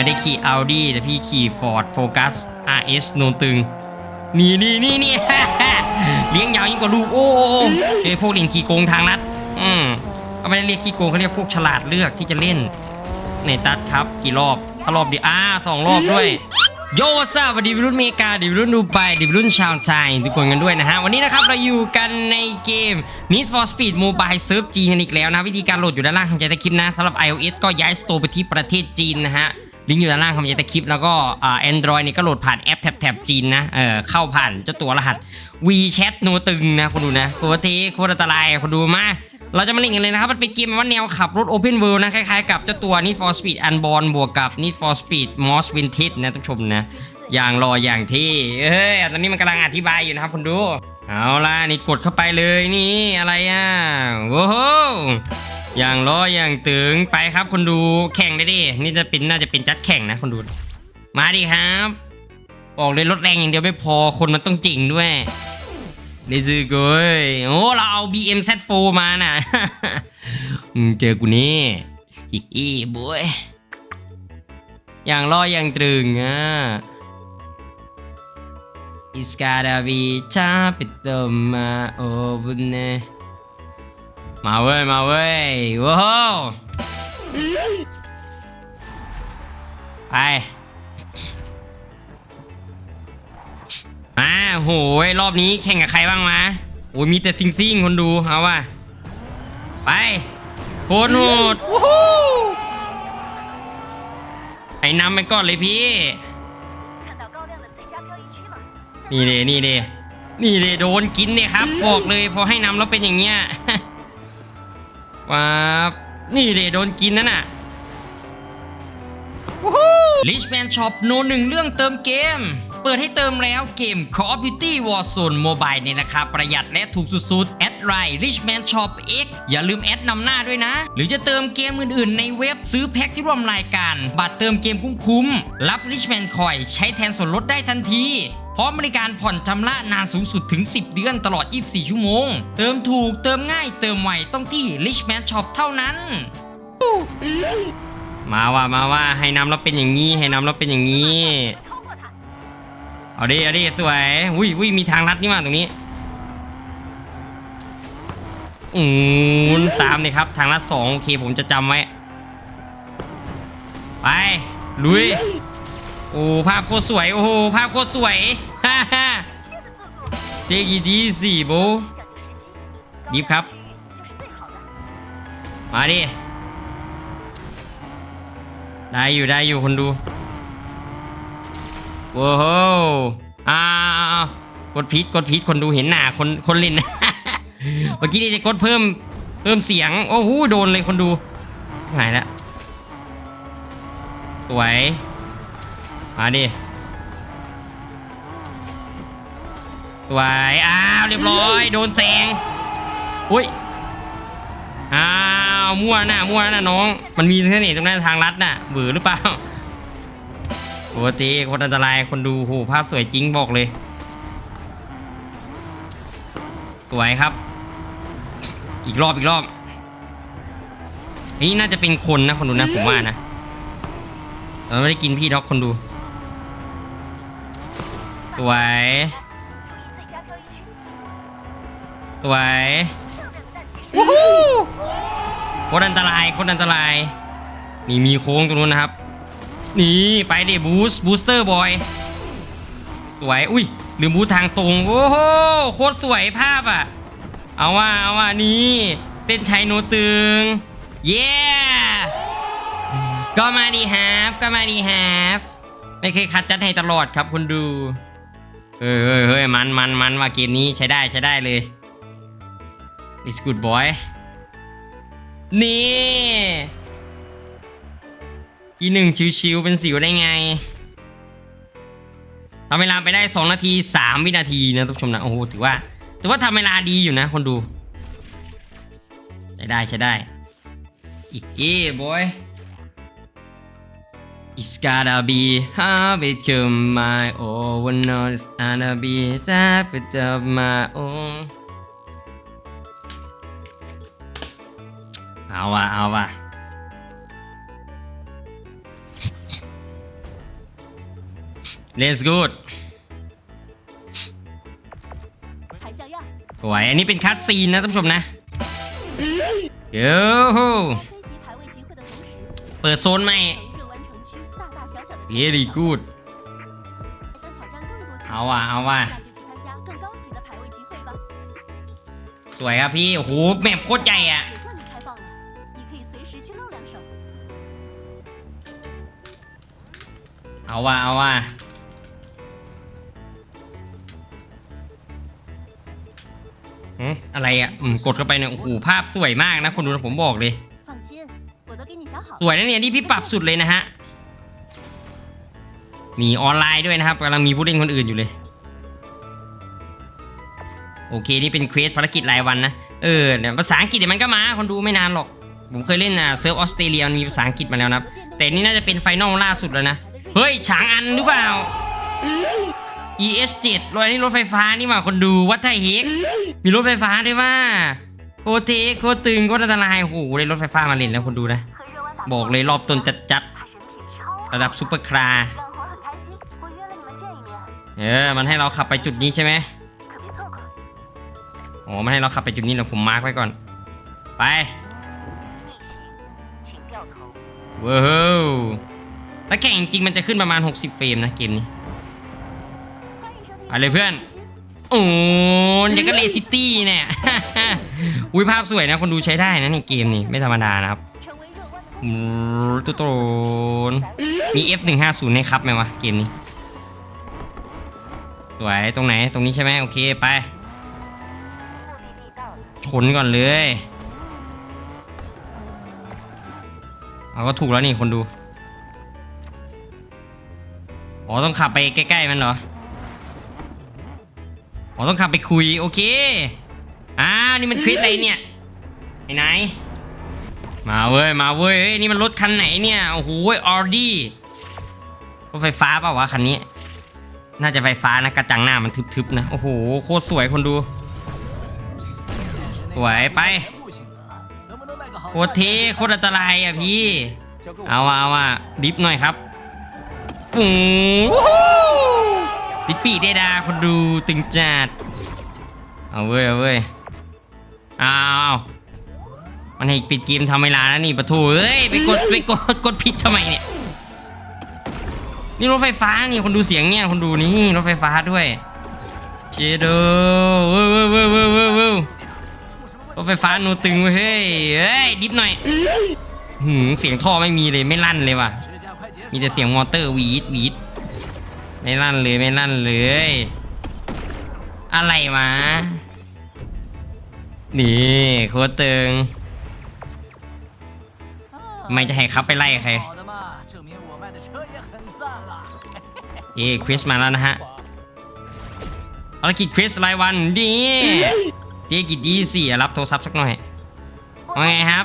ไม่ได้ขี่ Audi แต่พี่ขี่ Ford Focus RS โนนตึง นี่นี่นี่นี่ เลี้ยงยาวยิ่งกว่าลูกโอ้โอ้โอ้เอ้พวกเล่นขี่โกงทางลัด อืมเขาไม่ได้เรียกขี่โกงเขาเรียกพวกฉลาดเลือกที่จะเล่น ในตัดครับ กี่รอบถ้ารอบเดียวอ่าสองรอบด้วยโยวัสสวัสดีวิรุ่นเมกาดิวิรุ่นดูไปดิวิรุ่นชาวไทยทุกคนกันด้วยนะฮะ วันนี้นะครับเราอยู่กันในเกม Need for Speed Mobile Surf จีนกันอีกแล้วนะ วิธีการโหลดอยู่ด้านล่างของใจตะคลิปนะสำหรับ iOS ก็ย้ายสโตร์ไปที่ประเทศจีนนะฮะ ลิงก์อยู่ด้านล่างของใจตะคลิป แล้วก็แอ่า Android นี่ก็โหลดผ่านแอปแท็บแท็บจีนนะเออเข้าผ่านเจ้าตัวรหัส WeChat โนตึงนะคนดูนะปกติโคตรอันตรายคนดูมาเราจะมาเล่นกันเลยนะครับ มันเป็นเกมว่าแนวขับรถ Open World นะคล้ายๆกับเจ้าตัว Need for Speed Unborn บวกกับ Need for Speed Most Wanted นะท่านผู้ชมนะอย่างรออย่างที่เอ้ยตอนนี้มันกำลังอธิบายอยู่นะครับคนดู เอาล่ะนี่กดเข้าไปเลยนี่อะไรอะโว้โห อย่างรออย่างตึงไปครับคนดูแข่งได้ดิ นี่จะเป็นน่าจะเป็นจัดแข่งนะคนดู มาดิครับบอกเลยรถแรงอย่างเดียวไม่พอคนมันต้องจริงด้วยนี่ซื้อกูเว้ยโอ้เราเอา BM Z4 มาน่ะมึงเจอกูนี่อีกอีบวยอย่างรออย่างตรึงอะ It's gotta be ชาปิดตมาโอ้บุญเน มาเว้ย มาเว้ยว้าวไปมาโหยรอบนี้แข่งกับใครบ้างมาโอ้ยมีแต่ซิงซิงคนดูเอาว่ะไปโคตรโหดไอ้น้ำไปก่อนเลยพี่ นี่เดนี่เดนี่เดโดนกินเนี่ยครับ บอกเลยพอให้น้ำแล้วเป็นอย่างเงี้ย ว้าบนี่เดโดนกินนั่นน่ะ Richman Shop โนหนึ่งเรื่องเติมเกม เปิดให้เติมแล้วเกม Call of Duty Warzone Mobile ในราคาประหยัดและถูกสุดๆ แอดไลน์ Richman Shop X อย่าลืมแอดนำหน้าด้วยนะ หรือจะเติมเกมอื่นๆ ในเว็บซื้อแพ็คที่ร่วมรายการ บัตรเติมเกมคุ้มๆ รับ Richman Coin ใช้แทนส่วนลดได้ทันทีพ พร้อมบริการผ่อนชำระนานสูงสุดถึง 10 เดือนตลอด 24 ชั่วโมง เติมถูกเติมง่ายเติมไวต้องที่ Richman Shop เท่านั้น มาว่ามาว่าให้น้ำเราเป็นอย่างนี้ให้น้ำเราเป็นอย่างนี้ เอาดิเอาดิสวยวุ้ยวุ้ยมีทางลัดนี่มาตรงนี้อืมตามเลยครับทางลัดสองโอเคผมจะจำไว้ ไปลุยโอ้ภาพโคตรสวยโอ้โหภาพโคตรสวย Take it easy bro ดิฟครับ มาดิ ได้อยู่ได้อยู่คนดูโว้โหอ้ากดพีทกดพีทคนดูเห็นหน้าคนคนเล่น เมื่อกี้นี่จะกดเพิ่มเพิ่มเสียง โอ้โหโดนเลยคนดูหายแล้วสวย มาดิ สวยอ้าวเรียบร้อย โดนแซงอุ้ยอ้าวมั่วน่ะมั่วน่ะน้อง มันมีแค่นี้ตรงนั้นทางลัดน่ะเบื่อหรือเปล่าปกติคนอันตรายคนดูโหภาพสวยจริงบอกเลย สวยครับ อีกรอบอีกรอบนนี้น่าจะเป็นคนนะคนดูนะผมว่านะเราไม่ได้กินพี่ด็อกคนดู สวย สวยวู้ฮู้คนอันตรายคนอันตราย นี่มีโค้งตรงนู้นนะครับ นี่ไปดิบูสบูสเตอร์บอยสวย อุ้ยลืมบูทางตรง โอ้โหโคตรสวยภาพอะ เอาว่าเอาว่านี่เต้นชัยโนตึง เย้ ก็มาดีฮาฟก็มาดีฮาฟไม่เคยคัดจัดให้ตลอดครับคุณดู เฮ้ยเฮ้ยมันมันมันว่าเกมนี้ใช้ได้ใช้ได้เลย It's good boy นี่อีหนึ่งชิวๆเป็นสิวได้ไงทำเวลาไปได้ 2 นาที 3 วินาทีนะทุกผู้ชมนะ โอ้โห ถือว่า ถือว่าทำเวลาดีอยู่นะ คนดู ใช้ได้ใช้ได้ อีกเก้บอย It's gotta be habit come my own no it's gotta be habit of my own เอาว่ะเอาว่ะเลสกูดสวยอันนี้เป็นคัดซีนนะท่านผู้ชมนะเดี๋ยวเปิดโซนใหม่เยดีกูดเอาว่ะเอาว่ะสวยครับพี่ โอ้โหแมพโคตรใหญ่อะ เอาว่าเอาว่าอะไรอะกดเข้าไปเนี่ยโอ้โหภาพสวยมากนะคนดูนะผมบอกเลยสวยนะเนี่ยที่พี่ปรับสุดเลยนะฮะมีออนไลน์ด้วยนะครับกำลังมีผู้เล่นคนอื่นอยู่เลย โอเคนี่เป็นเควสภารกิจรายวันนะเออภาษาอังกฤษเดี๋ยวมันก็มา คนดูไม่นานหรอก ผมเคยเล่นอะเซิร์ฟออสเตรเลียมีภาษาอังกฤษมาแล้วนะแต่นี่น่าจะเป็นไฟนอลล่าสุดแล้วนะ เฮ้ยฉางอันหรือเปล่า ES7 รอยนี่รถไฟฟ้านี่มาคนดูวัดไทยเฮกมีรถไฟฟ้าด้วยว่าโคเทโคตึงโคอันตรายโอ้โหเลยรถไฟฟ้ามาเล่นแล้วคนดูนะ บอกเลยรอบตนจัดจัดระดับซุปเปอร์คราเออ มันให้เราขับไปจุดนี้ใช่ไหมโอ้ไม่ให้เราขับไปจุดนี้เราผมมาร์กไว้ก่อน ไปว้าว แล้วแข่งจริงมันจะขึ้นประมาณ 60 เฟรมนะเกมนี้อะไรเพื่อน โอ้ยยังก็เลซิตี้เนี่ย อุ้ยภาพสวยนะ คนดูใช้ได้นะในเกมนี้ไม่ธรรมดานะครับตุตนมี F150 ให้ครับไหมวะเกมนี้ สวยตรงไหนตรงนี้ใช่ไหมโอเคไป ชนก่อนเลย เอาก็ถูกแล้วนี่คนดู อ๋อต้องขับไปใกล้ๆมันเหรออ๋อต้องขับไปคุยโอเคอ้าวนี่มันควิดอะไรเนี่ยไอ้ไหนมาเว้ยมาเว้ยเอ้ยนี่มันรถคันไหนเนี่ยโอ้โหออดี้รถไฟฟ้าเปล่าวะคันนี้ น่าจะไฟฟ้านะกระจังหน้ามันทึบๆนะโอ้โหโคตรสวยคนดูสวยไปโคตรเท่โคตรอันตรายอะพี่ เอาอะเอาอะดิฟหน่อยครับ ปูดิปปีเดดาคนดูตึงจัด เอาเว้ยเอาเว้ยเอาเอามันให้ปิดเกมทำเวลาแล้วนี่ปะโถเอ้ยไปกดไปกดกดผิดทำไมเนี่ย นี่รถไฟฟ้านี่คนดูเสียงเนี่ยคนดูนี่รถไฟฟ้าด้วย เชโดเว้ยเว้ยเว้ยเว้ยเว้ยเว้รถไฟฟ้าหนูตึงเว้ยเฮ้ยดิฟหน่อยหืมเสียงท่อไม่มีเลยไม่ลั่นเลยว่ะ มีแต่เสียงมอเตอร์วีดวีดไม่ลั่นเลยไม่ลั่นเลย อะไรมานี่โคตรตึงไม่จะให้ครับไปไล่ใครเอ้ควิสมาแล้วนะฮะภารกิจควิสรายวันดีเจกิจยี่สี่รับโทรศัพท์สักหน่อยว่าไงครับ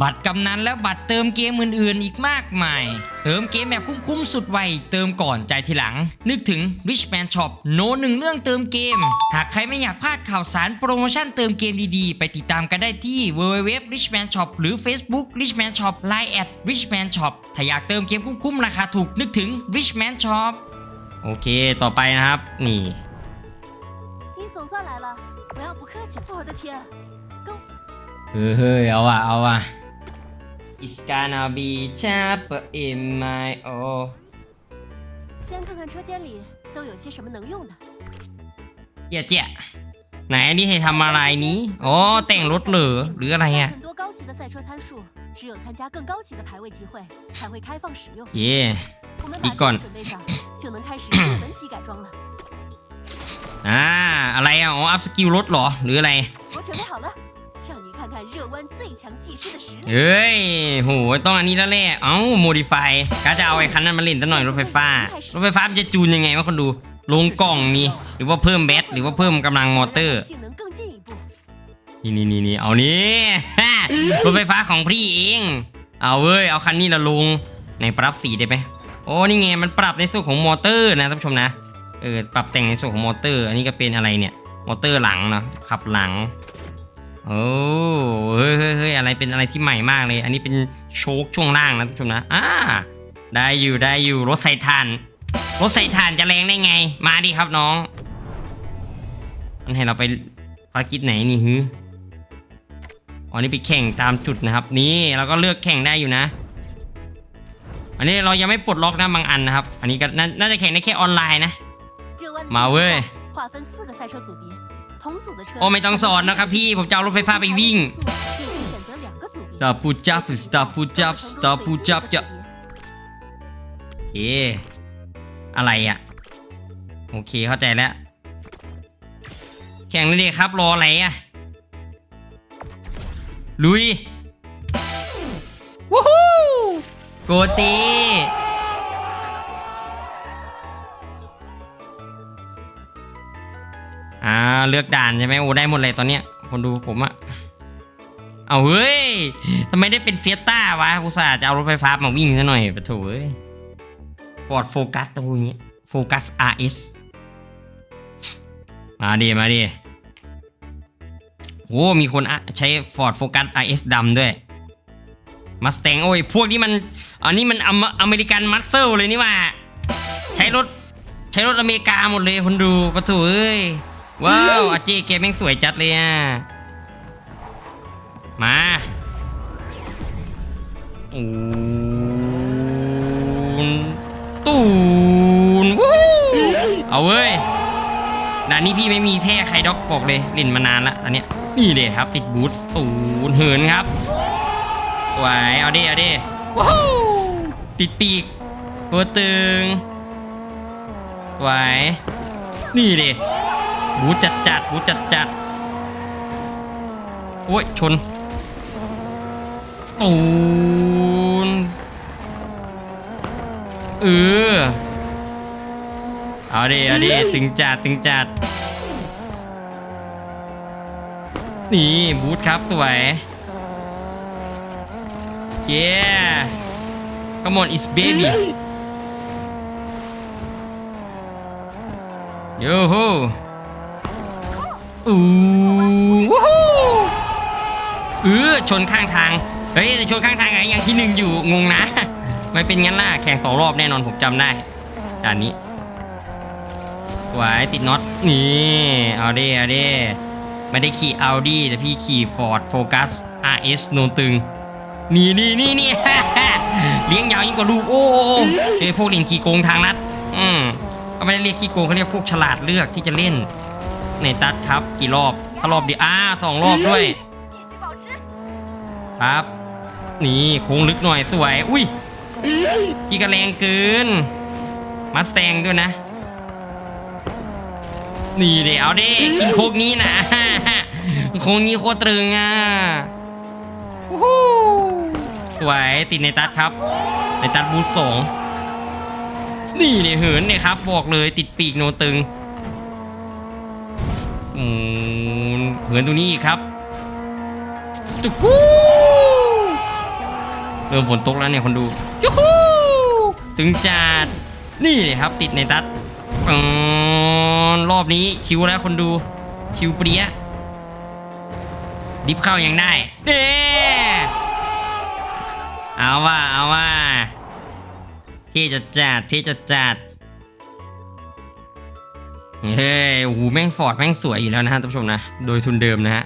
บัตรกำนันและบัตรเติมเกมอื่นๆ อีกมากมาย เติมเกมแบบคุ้มๆ สุดไว เติมก่อนใจายทีหลัง นึกถึง Richman Shop โนหนึ่งเรื่องเติมเกม หากใครไม่อยากพลาดข่าวสารโปรโมชั่นเติมเกมดีๆ ไปติดตามกันได้ที่ www richman shop หรือ Facebook richman shop line at richman shop ถ้าอยากเติมเกมคุ้มๆ ราคาถูกนึกถึง richman shop โอเค ต่อไปนะครับ นี่ 你总算来了，不要不客气。我的天，跟 เฮ้ยเฮ้ยเอาว่ะเอาว่ะ It's gonna be chopper in my oh 先看看车间里都有些什么能用的。 เจี๊ยเจี๊ยไหนอันนี้ให้ทำอะไรนี้ อ๋อ แต่งรถเหรอหรืออะไรอ่ะ 很多高级的赛车参数，只有参加更高级的排位集会才会开放使用。 เย่ 我们把车一罐准备上，就能开始热门机改装了。 อ่า อะไรอ่ะ อ๋อ อัพสกิลรถเหรอ หรืออะไร 我准备好了， 让你看看 热湾最强技师的实力。 เฮ้ย โห ต้องอันนี้แล้วแหละ เอ้า โมดิฟายก็จะเอาไอ้คันนั้นมาเล่นตั้งหน่อยรถไฟฟ้า รถไฟฟ้ามันจะจูนยังไงวะคนดู ลงกล่องนี่ หรือว่าเพิ่มแบต หรือว่าเพิ่มกำลังมอเตอร์ 性能更进一步。 นี่นี่นี่นี่เอานี่ รถไฟฟ้าของพี่เอง เอาเว้ย เอาคันนี้ละลงไหนปรับสีได้ไหมโอ้นี่ไง มันปรับในส่วนของมอเตอร์นะท่านผู้ชมนะ เออ ปรับแต่งในส่วนของมอเตอร์ อันนี้ก็เป็นอะไรเนี่ย มอเตอร์หลังเนาะ ขับหลัง โอ้เฮ้ยเฮ้ยอะไรเป็นอะไรที่ใหม่มากเลย อันนี้เป็นโชคช่วงล่างนะทุกชมนะอ่าได้อยู่ได้อยู่รถใส่ถ่านรถใส่ถ่านจะแรงได้ไง มาดิครับน้องมันให้เราไปภารกิจไหนนี่ฮึอันนี่ไปแข่งตามจุดนะครับ นี่เราก็เลือกแข่งได้อยู่นะ อันนี้เรายังไม่ปลดล็อกนะบางอันนะครับ อันนี้ก็น่าจะแข่งได้แค่ออนไลน์นะ มาเว้ย โอ้ไม่ต้องสอนนะครับพี่ผมจะเอารถไฟฟ้าไปวิ่งตาปูจับสตาปูจับสตาปูจับจะเออะไรอะ โอเคเข้าใจแล้ว แข่งเลยดีครับรออะไรอะ ลุย วู้ฮู้โกตี อ่าเลือกด่านใช่ไหมโอ้ได้หมดเลยตอนเนี้ยคนดูผมอะเอาเฮ้ยทำไมได้เป็นเฟียต้าวะอุตส่าห์จะเอารถไฟฟ้ามาวิ่งซะหน่อยปะโถเอ้ยฟอร์ดโฟกัสตรงนี้โฟกัส RS มาดิมาดิโอ้มีคนใช้ Ford Focus RS ดำด้วยมาส t ตงโอ้ยพวกนี้มันอันนี้มันอเมอเมริกันมัสเซลเลยนี่ว่า ใช้รถใช้รถอเมริกาหมดเลยคนดูปะโถเอ้ย ว้าวอาเจเกมแม่งสวยจัดเลยอะ มาตูนตูนวู้เอาเว้ยด่านนี้พี่ไม่มีแพ้ใครด็อกบอกเลยเล่นมานานละอันเนี้ยนี่เลยครับติดบูทตูนเหินครับสวเอาดิเอาดิว้าวติดปีกตัวตึงสวนี่เดิ บูทจัดจัดบูทจัดจัดโอ้ย ชนตูนเออเอาดิเอาดิตึงจัดตึงจัดนี่บูทครับ สวยเย้ come on it's baby โย่ฮู อู้วู้ฮู้เออชนข้างทาง เฮ้ยชนข้างทางไงยังที่หนึ่งอยู่งงนะไม่เป็นงั้นล่ะแข่งสองรอบแน่นอนผมจำได้ด่านนี้สวยติดน็อตนี่เอาดิเอาดิไม่ได้ขี่ Audi แต่พี่ขี่ Ford Focus RS โนนตึงนี่นี่นี่นี่เลี้ยงยาวยิ่งกว่าลูกโอ้เอ้พวกเล่นขี่โกงทางนัดอืมเขาไม่ได้เรียกขี่โกงเขาเรียกพวกฉลาดเลือกที่จะเล่น ในตัดครับ กี่รอบถ้ารอบเดียวอ่าสองรอบด้วย ครับ นี่โค้งลึกหน่อยสวย อุ้ยพี่กระแรงเกินมาสแตงด้วยนะ นี่เดี๋ยวเอาดิกินโคกนี้นะโคกนี้โคตรตรึงอะวู้ฮู้สวยติดในตัดครับ ในตัดบูทสองนี่เนี่ยเหินเนี่ยครับ บอกเลยติดปีกโนตึง อืมเหินตรงนี้อีกครับจุกูเริ่มฝนตกแล้วเนี่ยคนดูยูฮูถึงจัดนี่เลยครับ ติดในตัดอรอบนี้ชิวแล้วคนดู ชิวเปรี้ยดิฟเข้ายังได้เด้เอาว่าเอาว่าที่จะจัดที่จะจัด เฮ้ยโอ้โหแม่งฟอร์ดแม่งสวยอยู่แล้วนะฮะท่านผู้ชมนะ โดยทุนเดิมนะฮะ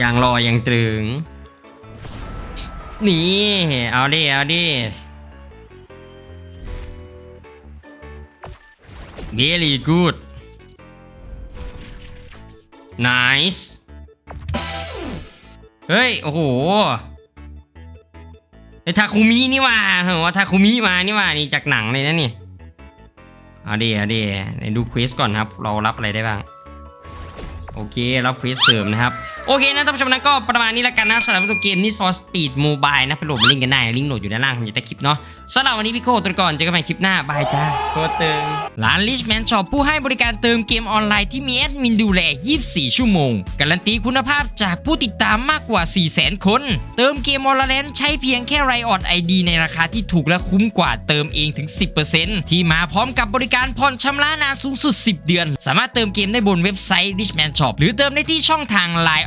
ย่างรอย่างตรึง นี่ เอาดิ เอาดิ Very good Nice เฮ้ย โอ้โหไอทาคุมินี่ว่าเหรอว่าทาคุมิมานี่ว่านี่จากหนังเลยนะนี่ เอาดีเอาดีไหนดูควิสก่อนครับ เรารับอะไรได้บ้าง โอเครับควิสเสริมนะครับ โอเคนะท่านผู้ชมนะก็ประมาณนี้แล้วกันนะสำหรับตัวเกม Need for Speed Mobile นะไปโหลดมาเล่นกันได้ลิงก์โหลดอยู่ด้านล่างผมจะใต้คลิปเนาะสำหรับวันนี้พี่โก้ตัวก่อนเจอกันใหม่คลิปหน้าบายจ้าโคตรเติมร้าน Richman Shop ผู้ให้บริการเติมเกมออนไลน์ที่มีแอดมินดูแล 24 ชั่วโมง การันตีคุณภาพจากผู้ติดตามมากกว่า 400,000 คน เติมเกมออนไลน์ใช้เพียงแค่ไรออดไอดีในราคาที่ถูกและคุ้มกว่าเติมเองถึง 10%ที่มาพร้อมกับบริการผ่อนชำระนานสูงสุด 10 เดือน สามารถเติมเกมได้บนเว็บไซต์ Richman Shop หรือเติมได้ที่ช่องทาง Line